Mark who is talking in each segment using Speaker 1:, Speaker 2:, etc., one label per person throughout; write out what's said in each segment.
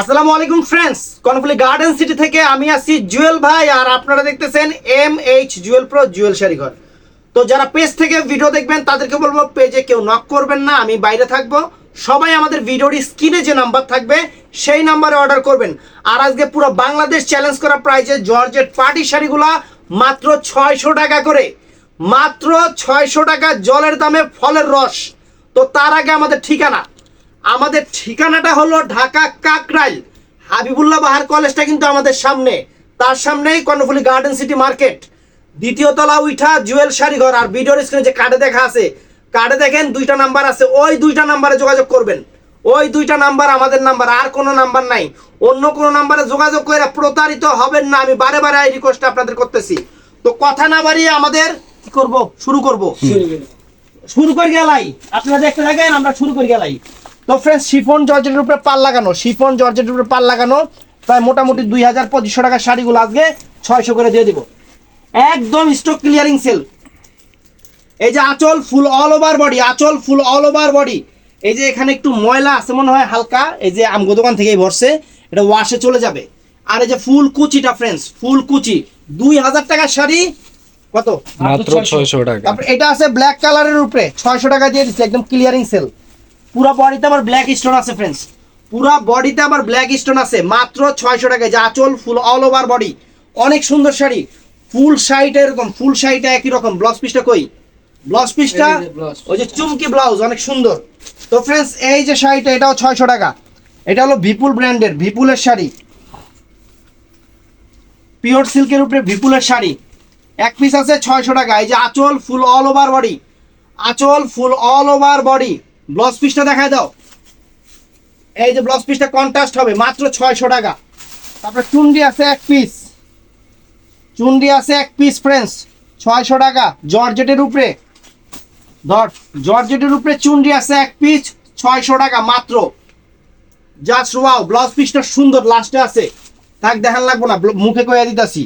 Speaker 1: আসসালামু আলাইকুম friends Karnaphuli garden city থেকে আমি আছি জুয়েল ভাই আর আপনারা দেখতেছেন M H Jewel pro Jewel শাড়িঘর। তো যারা পেজ থেকে ভিডিও দেখবেন, তাদেরকে বলব পেজে কেউ নক করবেন না, আমি বাইরে থাকব। সবাই আমাদের ভিডিওর স্ক্রিনে যে নাম্বার থাকবে, সেই নাম্বারে অর্ডার করবেন। আর আজকে পুরো বাংলাদেশ চ্যালেঞ্জ করা প্রাইজে জর্জেট পার্টি শাড়িগুলা মাত্র ছয়শো টাকা করে। মাত্র ছয়শো টাকা জলের দামে ফলের রস। তো তার আগে আমাদের ঠিকানা আমাদের ঠিকানাটা হলো ঢাকা কাকরাইল। হাবিবুল্লাহ বাহার কলেজটা কিন্তু আমাদের সামনে। তার সামনেই কর্ণফুলি গার্ডেন সিটি মার্কেট দ্বিতীয় তলা উঠা জুয়েল শাড়িঘর আর ভিডিওর স্ক্রিনে যে কার্ডে দেখা আছে কার্ডে দেখেন দুইটা নাম্বার আছে। ওই দুইটা নাম্বারে যোগাযোগ করবেন। ওই দুইটা নাম্বার আমাদের নাম্বার আর কোনো নাম্বার নাই। অন্য কোনো নাম্বারে যোগাযোগ করে প্রতারিত হবেন না। আমি বারে বারে এই রিকোয়েস্ট আপনাদের করতেছি। তো কথা না বাড়িয়ে আমাদের কি করব? শুরু করব? শুরু করে গেলাই। আপনারা দেখতে থাকেন আমরা শুরু করে গেলাই। তো ফ্রেন্ডস শিফন জর্জেটের উপরে পাল লাগানো শিফন জর্জেটের উপরে পাল লাগানো প্রায় মোটামুটি দুই হাজার পঁচিশশো টাকার শাড়িগুলো আজকে ছয়শো করে দিয়ে দিব। একদম স্টক ক্লিয়ারিং সেল এই যে আঁচল ফুল অল ওভার বডি আঁচল ফুল অল ওভার বডি এই যে এখানে একটু ময়লা আছে মনে হয় হালকা এই যে আমগো দোকান থেকেই ভরছে এটা ওয়াশে চলে যাবে। আর এই যে ফুল কুচিটা ফ্রেন্ডস ফুল কুচি দুই হাজার টাকার শাড়ি কত?
Speaker 2: মাত্র ছয়শো টাকা।
Speaker 1: তারপর এটা আছে ব্ল্যাক কালারের উপরে ছয়শো টাকা দিয়ে দিচ্ছে একদম ক্লিয়ারিং সেল পুরো বডিতে আমার ব্ল্যাক স্টোন আছে ফ্রেন্ডস পুরো বডিতে আবার ব্ল্যাক স্টোন আছে মাত্র ছয়শো টাকায়। যা আঁচল ফুল অল ওভার বডি অনেক সুন্দর শাড়ি। ফুল শাড়িটা এরকম ফুল শাড়িটা একই রকম। ব্লাউজ পিসটা কই? ব্লাউজ পিসটা। ওই যে চুমকি ব্লাউজ অনেক সুন্দর। তো ফ্রেন্ডস এই যে শাড়িটা এটাও ছয়শো টাকা। এটা হলো বিপুল ব্র্যান্ডের বিপুলের শাড়ি। পিওর সিল্কের উপরে বিপুলের শাড়ি। এক পিস আছে ছয়শো টাকা। এই যে আঁচল ফুল অল ওভার বডি আঁচল full all over body blouse পিসটা দেখায় দাও। এই যে ব্লাউজ পিসটা কন্ট্রাস্ট হবে, মাত্র ছয়শো টাকা। তারপরে চুন্ডি আছে এক পিস চুন্ডি আছে এক পিস ফ্রেন্ডস ছয়শো টাকা, জর্জেটের উপরে। ধর, জর্জেটের উপরে চুন্ডি আছে এক পিস ছয়শো টাকা মাত্র। জাস্ট ওয়াও ব্লাউজ পিসটা সুন্দর লাস্টে আছে। থাক, দেখান লাগবো না, মুখে কয়ে দিতাছি।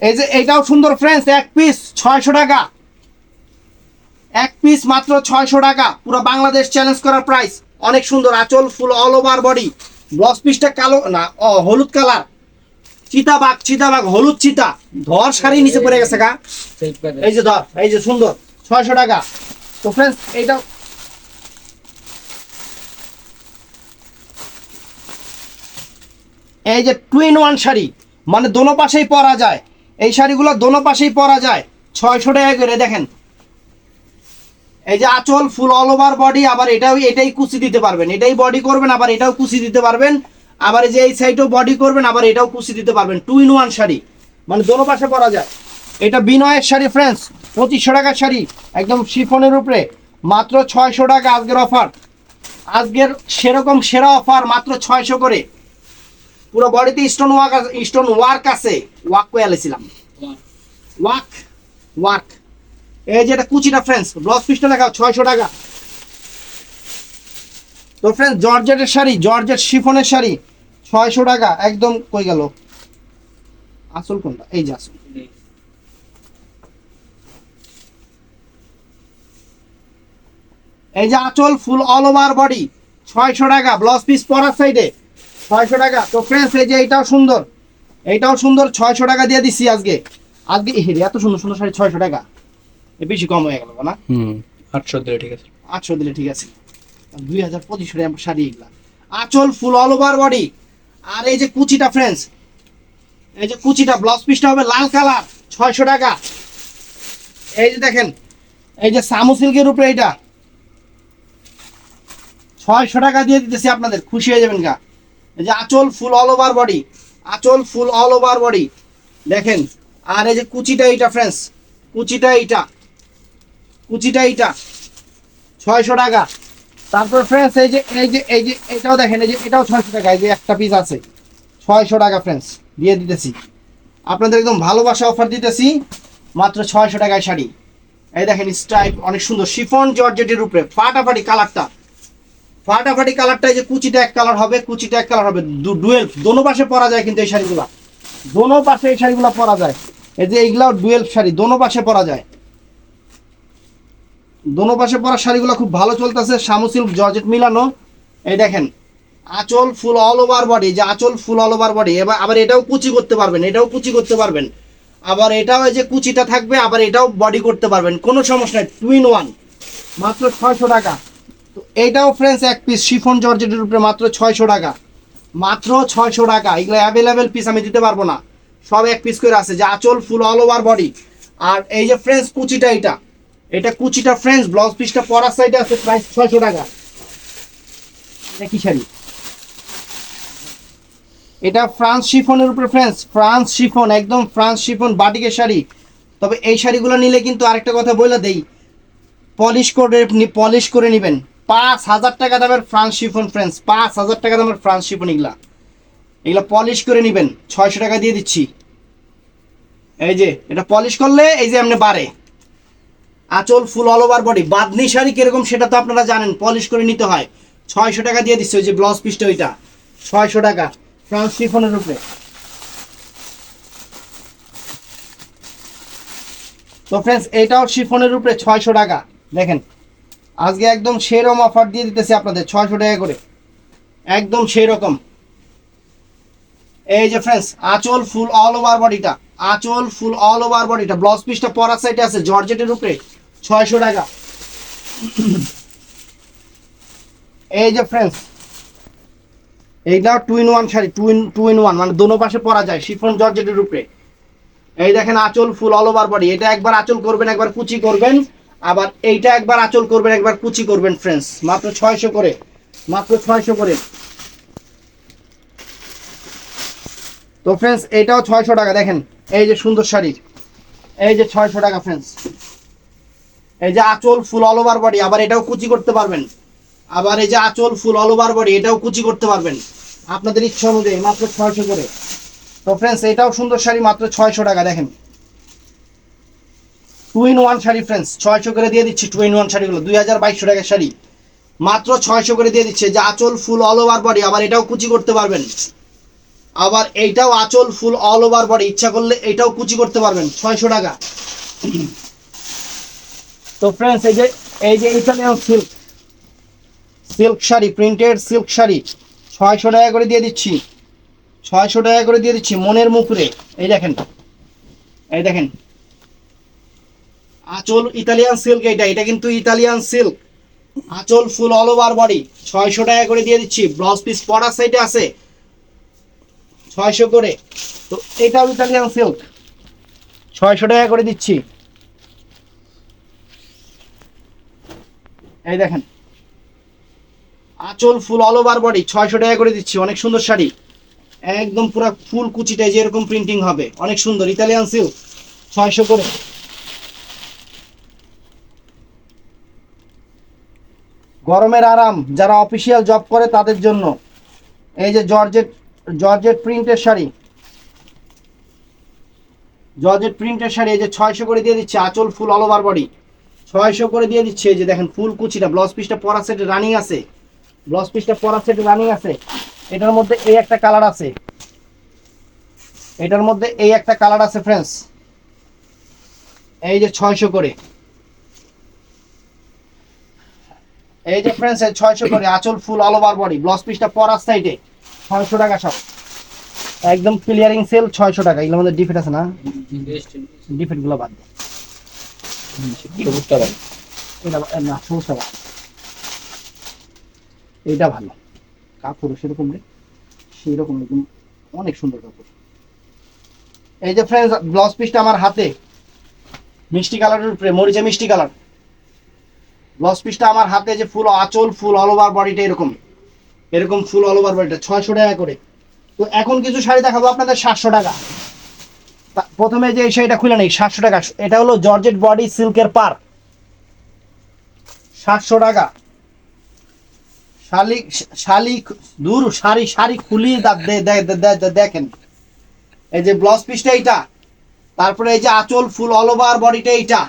Speaker 1: এই যে, এটাও সুন্দর ফ্রেন্ডস এক পিস ছয়শো টাকা। এক পিস মাত্র ছয়শো টাকা। পুরো বাংলাদেশ চ্যালেঞ্জ করার প্রাইস অনেক সুন্দর আঁচল full all over body blouse পিসটা কালো, না, ও, হলুদ কালার চিতা চিতাবাগ চিতাবাগ হলুদ চিতা। ধর শাড়ি নিচে পড়ে গেছে গা। এই যে ধর, এই যে সুন্দর, ছয়শো টাকা। তো ফ্রেন্ডস এইটা এই যে টুইন ওয়ান শাড়ি মানে দোনো পাশেই পরা যায়। এই শাড়িগুলো দোনো পাশেই পরা যায়। ছয়শো টাকা করে, দেখেন। এই যে আঁচল ফুল অল ওভার বডি আবার এটাও এটাই কুচি দিতে পারবেন। এটাই বডি করবেন আবার এটাও কুচি দিতে পারবেন। আবার এই যে এই সাইডেও বডি করবেন আবার এটাও কুচি দিতে পারবেন। Two in one sari. মানে দোনো পাশে পরা যায়। এটা বিনয়ের শাড়ি ফ্রেন্ডস পঁচিশশো টাকার শাড়ি একদম শিফনের উপরে। মাত্র ছয়শো টাকা আজকের অফার আজকের সেরকম সেরা অফার মাত্র ছয়শো করে। পুরো বডিতে স্টোন ওয়ার্ক স্টোন ওয়ার্ক আছে। ওয়াক করে আলেছিলাম ওয়ার্ক ওয়ার্ক এই যে এটা কুচিটা ফ্রেন্ডস ব্লাউজ পিসটা দেখাও ছয়শো টাকা। তো ফ্রেন্ডস জর্জেটের শাড়ি, জর্জেট শিফনের শাড়ি, ছয়শো টাকা, একদম কই গেল? আসল কোনটা? এই যে আসল। এই যে আঁচল ফুল অল ওভার বডি ছয়শো টাকা ব্লাউজ পিস পরার সাইডে ছয়শো টাকা। তো ফ্রেন্ডস এই যে এইটাও সুন্দর এইটাও সুন্দর, ছয়শো টাকা দিয়ে দিচ্ছি আজকে। আজকে এত সুন্দর সুন্দর শাড়ি, ছয়শো টাকা। বেশি কম হয়ে গেল না?
Speaker 2: হুম আটশো দিলে ঠিক আছে।
Speaker 1: আটশো দিলে ঠিক আছে। দুই হাজার পঁচিশশো টাকা শাড়ি এগুলা আঁচল ফুল অল ওভার বডি আর এই যে কুচিটা ফ্রেন্ডস এই যে কুচিটা ব্লাউজ পিসটা হবে লাল কালার ছয়শো টাকা। এই যে দেখেন এই যে সামু সিল্কের উপরে এইটা। ছয়শো টাকা দিয়ে দিতেছি আপনাদের খুশি হয়ে যাবেন গা। এই যে আঁচল ফুল অল ওভার বডি আঁচল ফুল অল ওভার বডি দেখেন আর এই যে কুচিটা এইটা ফ্রেন্ডস কুচিটা এইটা। কুচিটা এইটা। ছয়শো টাকা। তারপর ফ্রেন্ডস এই যে এই যে এই যে, এটাও দেখেন, এই যে, এটাও ছয়শো টাকা, এই যে একটা পিস আছে। ছয়শো টাকা ফ্রেন্ডস দিয়ে দিতেছি। আপনাদের একদম ভালোবাসা অফার দিতেছি, মাত্র ছয়শো টাকায় শাড়ি। এই দেখেন স্ট্রাইপ অনেক সুন্দর। শিফন জর্জেটের উপরে, ফাটাফাটি কালারটা ফাটাফাটি কালারটা এই যে কুচিটা এক কালার হবে, কুচিটা এক কালার হবে। ডুয়েল দোনো পাশে পরা যায় কিন্তু এই শাড়িগুলা। দোনো পাশে এই শাড়িগুলো পরা যায়। এই যে এইগুলাও ডুয়েল শাড়ি, দোনো পাশে পরা যায়। দোনো পাশে পরা শাড়িগুলো খুব ভালো চলতেছে। শামু সিল্ক, জর্জেট মিলানো। এই দেখেন, আঁচল ফুল অল ওভার বডি যে আঁচল ফুল অল ওভার বডি এবার আবার এটাও কুচি করতে পারবেন, এটাও কুচি করতে পারবেন। আবার এটাও যে কুচিটা থাকবে, আবার এটাও বডি করতে পারবেন, কোনো সমস্যা নেই টুইন ওয়ান মাত্র ছয়শো টাকা। তো এইটাও ফ্রেন্ডস এক পিস শিফন জর্জেটের উপরে মাত্র ছয়শো টাকা। মাত্র ছয়শো টাকা, এগুলো অ্যাভেলেবেল পিস আমি দিতে পারব না। সব এক পিস করে আছে, যে আঁচল ফুল অল ওভার বডি আর এই যে ফ্রেন্স কুচিটা এটা। এটা কুচিটা ফ্রেন্স ব্লাউজ পিসটা পরার সাইডে আছে প্রাইস ছয়শো টাকা। এটা কি শাড়ি? এটা ফ্রান্স শিফনের উপরে ফ্রেন্স ফ্রান্স শিফন একদম ফ্রান্স শিফন বাটিকের শাড়ি। তবে এই শাড়িগুলো নিলে কিন্তু আরেকটা কথা বলে দেই পলিশ করে পলিশ করে নেবেন। পাঁচ হাজার টাকা দামের ফ্রান্স শিফন ফ্রেন্স পাঁচ হাজার টাকা দামের ফ্রান্স শিফন এগুলা। এগুলা পলিশ করে নেবেন, ছয়শো টাকা দিয়ে দিচ্ছি। এই যে, এটা পলিশ করলে এই যে এমনি বাড়ে। আঁচল ফুল অল ওভার বডি বাদনি শাড়ি কীরকম সেটা তো আপনারা জানেন পলিশ করে নিতে হয়। ছয়শো টাকা দিয়ে দিচ্ছে ওই যে ব্লাউজ পিসটা ওইটা। ছয়শো টাকা। ফ্রান্স শিফনের উপরে। তো ফ্রেন্ডস এটাও শিফনের উপরে ছয়শো টাকা। দেখেন, আজকে একদম সেরকম অফার দিয়ে দিতেছি আপনাদের, ছয়শো টাকা করে। একদম সেই রকম এই যে ফ্রেন্ডস আঁচল ফুল অল ওভার বডিটা আঁচল ফুল অল ওভার বডিটা ব্লাউজ পিসটা পরার সাইডে আছে, জর্জেটের উপরে, ছয়শো টাকা। এই যে ফ্রেন্ডস এইটা two in one sari two in two in one মানে দোনো পাশে পরা যায়, শিফন জর্জেটের উপরে। এই দেখেন আঁচল ফুল অল ওভার বডি এটা একবার আঁচল করবেন, একবার কুচি করবেন, আবার এইটা একবার আঁচল করবেন, একবার কুচি করবেন ফ্রেন্ডস মাত্র ছয়শো করে, মাত্র ছয়শো করে। তো ফ্রেন্ডস এটাও ছয়শো টাকা, দেখেন, এই যে সুন্দর শাড়ি এই যে ছয়শো টাকা ফ্রেন্ডস এই যে আঁচল ফুল অল ওভার বডি আবার এটাও কুচি করতে পারবেন, আবার এই যে আঁচল ফুল অল ওভার বডি এটাও কুচি করতে পারবেন, আপনাদের ইচ্ছা অনুযায়ী, মাত্র ছয়শো করে। তো ফ্রেন্ডস এটাও সুন্দর শাড়ি, মাত্র ছয়শো টাকা, দেখেন। Two in one sari friends ছয়শো করে দিয়ে দিচ্ছি টু ইন ওয়ান শাড়িগুলো, দুই হাজার বাইশশো টাকার শাড়ি, মাত্র ছয়শো করে দিয়ে দিচ্ছে যে আঁচল ফুল অল ওভার বডি আবার এটাও কুচি করতে পারবেন। আবার এইটাও আঁচল ফুল অল ওভার বডি ইচ্ছা করলে এইটাও কুচি করতে পারবেন ছয়শো টাকা। তো ফ্রেন্ডস এই যে এই যে Italian silk silk sari printed silk sari ছয়শো টাকা করে দিয়ে দিচ্ছি। ছয়শো টাকা করে দিয়ে দিচ্ছি মনের মুখরে। এই দেখেন এই দেখেন। আঁচল ইতালিয়ান সিল্ক এটা এটা কিন্তু ইতালিয়ান সিল্ক আঁচল ফুল অল ওভার বডি ছয়শো টাকা করে দিয়ে দিচ্ছি। ব্লাউজ পিস পরার সাইডে আছে। ছয়শো করে। তো এটাও ইতালিয়ান সিল্ক ছয়শো টাকা করে দিচ্ছি। এই দেখেন। আঁচল ফুল অল ওভার বডি ছয়শো টাকা করে দিচ্ছি। অনেক সুন্দর শাড়ি। একদম পুরো ফুল কুচিটায় যেরকম প্রিন্টিং হবে। অনেক সুন্দর। ইতালিয়ান সিল্ক ছয়শো করে। গরমের আরাম, যারা অফিসিয়াল জব করে তাদের জন্য। এই যে জর্জেট জর্জেট প্রিন্টের শাড়ি। জর্জেট প্রিন্টের শাড়ি, এই যে ছয়শো করে দিয়ে দিচ্ছে আঁচল ফুল অল ওভার বডি ছয়শো করে দিয়ে দিচ্ছে, এই যে দেখেন ফুল কুচিটা ব্লাউজ পিসটা পরা সেটে রানিং আছে। ব্লাউজ পিসটা পরা সেটে রানিং আছে। এটার মধ্যে এই একটা কালার আছে। এটার মধ্যে এই একটা কালার আছে ফ্রেন্ডস এই যে ছয়শো করে। এই যে ফ্রেন্ডস ছয়শো করে আঁচল full all over body blouse পিসটা পরার সাইডে ছয়শো টাকা সব। একদম ক্লিয়ারিং সেল ছয়শো টাকা। এগুলোর মধ্যে ডিফেক্ট আছে না? ডিফেক্টগুলো বাদ এটা না সবুজটা বাদ এইটা ভালো। কাপড় সেরকম রে সেরকম একদম অনেক সুন্দর কাপড়। এই যে ফ্রেন্ডস ব্লাউজ পিসটা আমার হাতে। মিষ্টি কালারের উপরে মরিচা মিষ্টি কালার ব্লাউজ পিসটা আমার হাতে যে ফুল আঁচল ফুল অল ওভার বডিটা এরকম। এরকম ফুল অল ওভার বডিটা ছয়শো টাকা করে। তো এখন কিছু শাড়ি দেখাবো, আপনাদের সাতশো টাকা। প্রথমে যে শাড়িটা খুলে নেই, সাতশো টাকা। এটা হলো জর্জেট বডি সিল্কের পার। সাতশো টাকা। শালি শালি, দূর, শাড়ি শাড়ি খুলি দেখেন। এই যে ব্লাউজ পিসটা এইটা, তারপরে এই যে আঁচল ফুল অল ওভার বডিটা এইটা।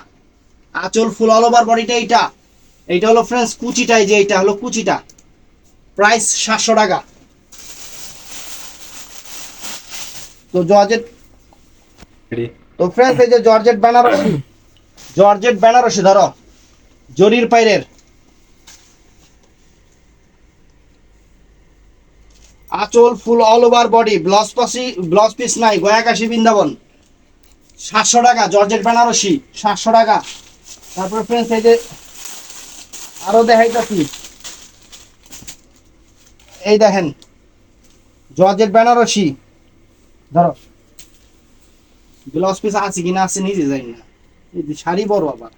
Speaker 1: আঁচল ফুল অল ওভার বডিটা এইটা। এইটা হলো ফ্রেন্ডস কুচিটা এই যে, এইটা হলো কুচিটা। প্রাইস সাতশো টাকা। তো জর্জেট তো ফ্রেন্ডস এই যে জর্জেট বেনারসি জর্জেট বেনারসি ধরো। জরির পাইরের। আঁচল full all over body blouse পাসি blouse piece নাই গয়াকাশি বৃন্দাবন। সাতশো টাকা জর্জেট বেনারসি সাতশো টাকা। তারপর ফ্রেন্ডস এই যে আরও দেখাইতাছি। এই দেখেন জর্জেট বেনারসি। ধরো ব্লাউজ পিস আছে কিনা আছে নিজে জানি না। এই শাড়ি বড় আবার।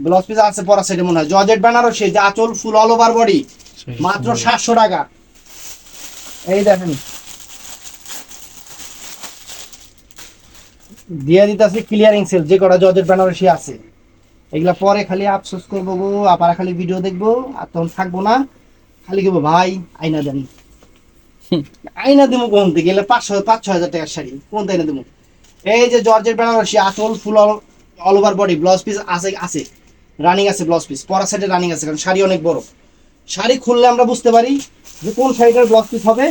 Speaker 1: ব্লাউজ পিস আছে পরা সেটা মনে হয়। জর্জেট বেনারসি যে আঁচল ফুল অল ওভার বডি মাত্র সাতশো টাকা। এই দেখেন দিয়ে দিতেছি ক্লিয়ারিং সেল যে কটা জজের বেনারসি আছে। এগুলা পরে খালি আফসোস করব গো আপারা খালি ভিডিও দেখব আর তখন থাকব না। খালি কেবো ভাই, আইনা দেন। আইনা দেবো কোন থেকে গেলে পাঁচশো পাঁচ ছ হাজার টাকার শাড়ি। কোন আইনা দেবো এই যে জর্জের বেনারসি আঁচল, full all over body blouse piece আছে আছে। রানিং আছে ব্লাউজ পিস পরা সাইডে রানিং আছে, কারণ শাড়ি অনেক বড়। শাড়ি খুললে আমরা বুঝতে পারি যে কোন শাড়িটার ব্লাউজ পিস হবে,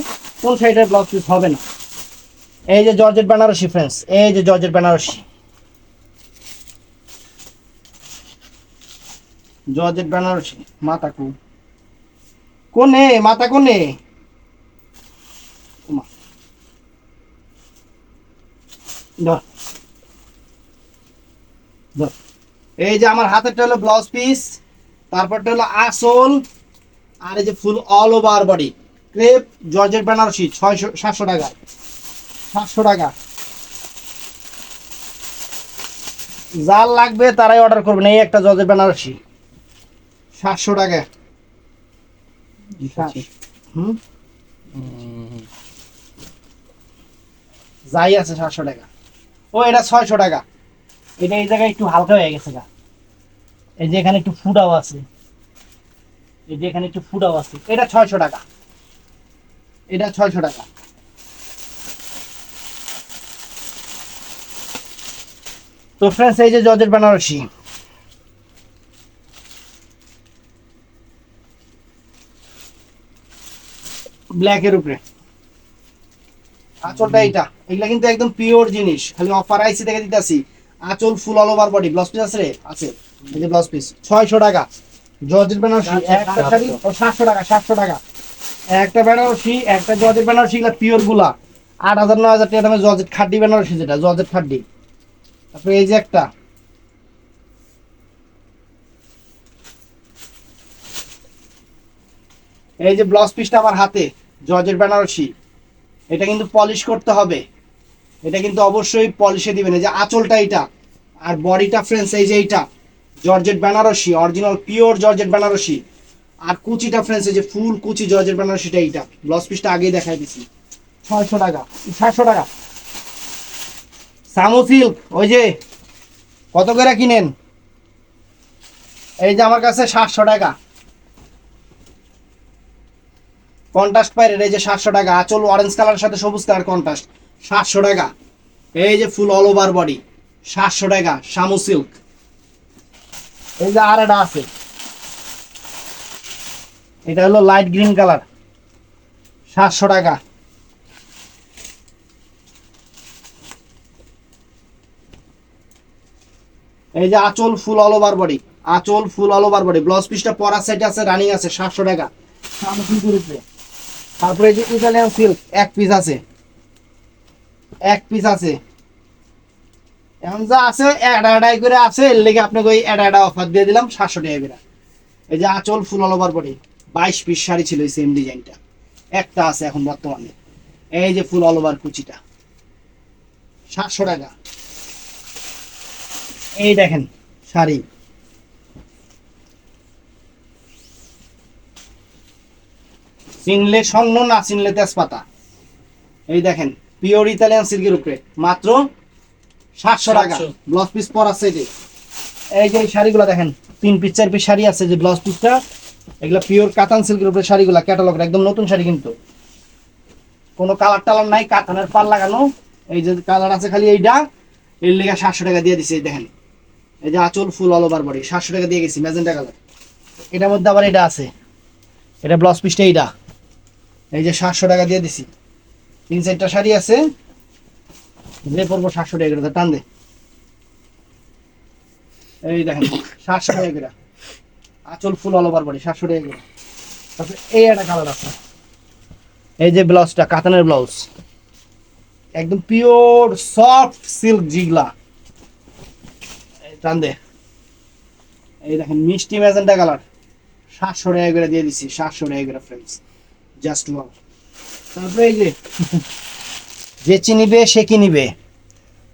Speaker 1: কোন শাড়িটার ব্লাউজ পিস হবে না। এই যে জর্জের বেনারসি ফ্রেন্ডস এই যে জর্জের বেনারসি। জর্জেট বেনারসি মাতা কু কোনে মাতা কোনে। এই যে আমার হাতেরটা হলো ব্লাউজ পিস তারপরটা হলো আসল, আর এই যে full all over body crepe georgette Banarasi, ছয়শো, সাতশো টাকা। সাতশো টাকা। যার লাগবে তারাই অর্ডার করবেন এই একটা জর্জেট বেনারসি। সাতশো টাকা। যাই আছে সাতশো টাকা। ও এটা ছয়শো টাকা। এটা এই জায়গায় একটু হালকা হয়ে গেছে গা। এই যে এখানে একটু ফুটাও আছে। এই যে এখানে একটু ফুটাও আছে। এটা ছয়শো টাকা। এটা ছয়শো টাকা। তো ফ্রেন্ডস এই যে জজের বেনারসি। ব্ল্যাকের উপরে। আঁচলটা এইটা। এগুলা কিন্তু একদম পিওর জিনিস। খালি অফার আইসি থেকে দিতেছি। আঁচল full all over body blouse piece আছে? রে আছে। এই যে ব্লাউজ পিস ছয়শো টাকা। জর্জের বেনারসি একটা শাড়ি ও সাতশো টাকা সাতশো টাকা। একটা বেনারসি একটা জর্জের বেনারসি এগুলা পিওরগুলা। আট হাজার নয় হাজার টাকা দামে জর্জেট খাড্ডি বেনারসি যেটা জর্জেট খাড্ডি। তারপরে এই যে একটা। এই যে ব্লাউজ পিসটা আমার হাতে। জর্জের বেনারসি। এটা কিন্তু পলিশ করতে হবে। এটা কিন্তু অবশ্যই পলিশে দিবেন। এই যে আঁচলটা এটা আর বডিটা ফ্রেন্ডস এই যে এইটা, georgette Banarasi original pure georgette Banarasi. আর কুচিটা ফ্রেন্ডস এই যে ফুল কুচি জর্জেট বেনারসিটা এইটা। ব্লাউজ পিসটা আগেই দেখাই দিছি। ছয়শো টাকা, সাতশো টাকা। সামু সিল্ক ওই যে কত করে কিনেন? এই যে আমার কাছে সাতশো টাকা। কন্ট্রাস্ট পাইরের এই যে সাতশো টাকা, আচল অরেঞ্জ কালারের সাথে সবুজ কালার কন্ট্রাস্ট সাতশো টাকা। এই যে ফুল অল ওভার বডি সাতশো টাকা শামু সিল্ক এই যে আর একটা আছে। এটা হলো লাইট গ্রিন কালার সাতশো টাকা। এই যে আঁচল ফুল অল ওভার বডি আঁচল full all over body blouse পিসটা পরা সেট আছে রানিং আছে, সাতশো টাকা। তারপরে যে ইটালিয়ান সিল্ক এক পিস আছে। এক পিস আছে। এখন যা আছে এডা এডাই করে আছে, এর লেগে আপনাকে ওই এডা এডা অফার দিয়ে দিলাম সাতশো টাকা করে। এই যে আঁচল ফুল অল ওভার বডি বাইশ পিস শাড়ি ছিল এই সেম ডিজাইনটা একটা আছে এখন বর্তমানে। এই যে ফুল অল ওভার কুচিটা। সাতশো টাকা। এই দেখেন শাড়ি। চিনলে স্বর্ণ না চিনলে তেজপাতা। এই দেখেন পিওর ইতালিয়ান সিল্কের উপরে। মাত্র সাতশো টাকা।
Speaker 3: 700
Speaker 1: ব্লাউজ পিস পরা সেটে এই যে এই শাড়িগুলো দেখেন তিন পিস চার পিস শাড়ি আছে যে ব্লাউজ পিসটা এগুলো পিওর কাতান সিল্কের উপরে শাড়িগুলো ক্যাটালগের একদম নতুন শাড়ি কিন্তু। কোনো কালার টালার নাই কাতানের পাল লাগানো। এই যে কালার আছে খালি এইটা এর লেগে সাতশো টাকা দিয়ে দিছে এই দেখেন। এই যে আঁচল ফুল অল ওভার বডি সাতশো টাকা দিয়ে গেছি ম্যাজেন্টা কালার এটার মধ্যে আবার এটা আছে। এটা ব্লাউজ পিসটা এইটা এই যে সাতশো টাকা দিয়ে দিছি। তিন চারটা শাড়ি আছে। যে পড়ব সাতশো টাকা করে টান দে। এই দেখেন, সাতশো টাকা করে। আঁচল ফুল অল ওভার বডি সাতশো টাকা করে। তারপরে এই একটা কালার আছে। এই যে ব্লাউজটা, কাতানের ব্লাউজ। একদম পিওর সফট সিল্ক জিগলা। টান দে। এই দেখেন, মিষ্টি ম্যাজেন্টা কালার সাতশো টাকা করে দিয়ে দিছি, সাতশো টাকা করে ফ্রেন্ডস জাস্ট ওয়াও তারপরে এই যে যে চিনিবে সে কিনিবে।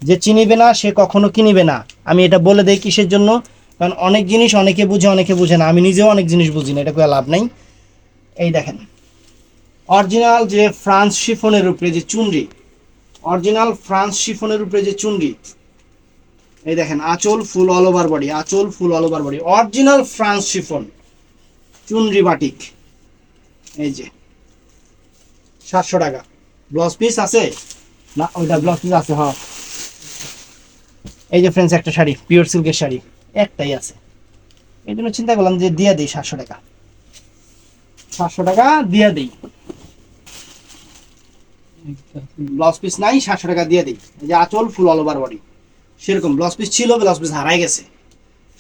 Speaker 1: যে চিনিবে না, সে কখনো কিনিবে না। আমি এটা বলে দেই কিসের জন্য? কারণ অনেক জিনিস অনেকে বুঝে অনেকে বুঝে না। আমি নিজেও অনেক জিনিস বুঝি না, এটা কোনো লাভ নাই। এই দেখেন। অরিজিনাল যে ফ্রান্স শিফনের উপরে যে চুনরি, অরিজিনাল ফ্রান্স শিফনের উপরে যে চুনরি, এই দেখেন, আঁচল ফুল অল ওভার বডি আঁচল full all over body original France chiffon, চুনরি batik. এই যে সাতশো টাকা। ব্লাউজ পিস আছে? না, ওইটা ব্লাউজ পিস আছে হ্যাঁ। এই যে ফ্রেন্ডস একটা শাড়ি পিওর সিল্কের শাড়ি, একটাই আছে। এই জন্য চিন্তা করলাম যে দিয়ে দিই সাতশো টাকা। সাতশো টাকা দিয়ে দিই। ব্লাউজ পিস নাই, সাতশো টাকা দিয়ে দিই। এই যে আঁচল ফুল অল ওভার বডি সেরকম ব্লাউজ পিস ছিল ব্লাউজ পিস হারাই গেছে।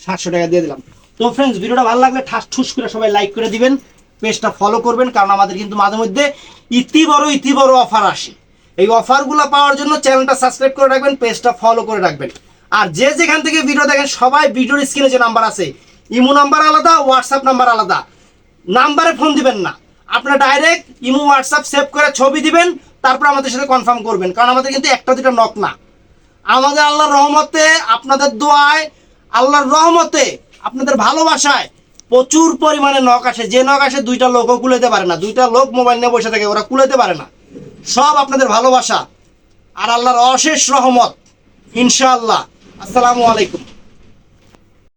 Speaker 1: সাতশো টাকা দিয়ে দিলাম। তো ফ্রেন্ডস ভিডিওটা ভালো লাগলে ঠাস ঠুস করে সবাই লাইক করে দিবেন পেজটা ফলো করবেন, কারণ আমাদের কিন্তু মাঝে মধ্যে ইতি বড় ইতি বড় অফার আসে। এই অফারগুলো পাওয়ার জন্য চ্যানেলটা সাবস্ক্রাইব করে রাখবেন পেজটা ফলো করে রাখবেন। আর যে যেখান থেকে ভিডিও দেখেন, সবাই ভিডিওর স্ক্রিনে যে নাম্বার আছে, ইমো নাম্বার আলাদা হোয়াটসঅ্যাপ নাম্বার আলাদা। নাম্বারে ফোন দিবেন না। আপনারা ডাইরেক্ট ইমো হোয়াটসঅ্যাপ সেভ করে ছবি দিবেন, তারপর আমাদের সাথে কনফার্ম করবেন। কারণ আমাদের কিন্তু একটা দুটো নক না। আমাদের আল্লাহর রহমতে আপনাদের দোয়ায়, আল্লাহর রহমতে আপনাদের ভালোবাসায় প্রচুর পরিমাণে নখ আসে। যে নখ আসে, দুইটা লোকও কুলেতে পারে না। দুইটা লোক মোবাইল নিয়ে বসে থাকে, ওরা কুলেতে পারে না। সব আপনাদের ভালোবাসা। আর আল্লাহর অশেষ রহমত। ইনশাআল্লাহ। আসসালামু আলাইকুম।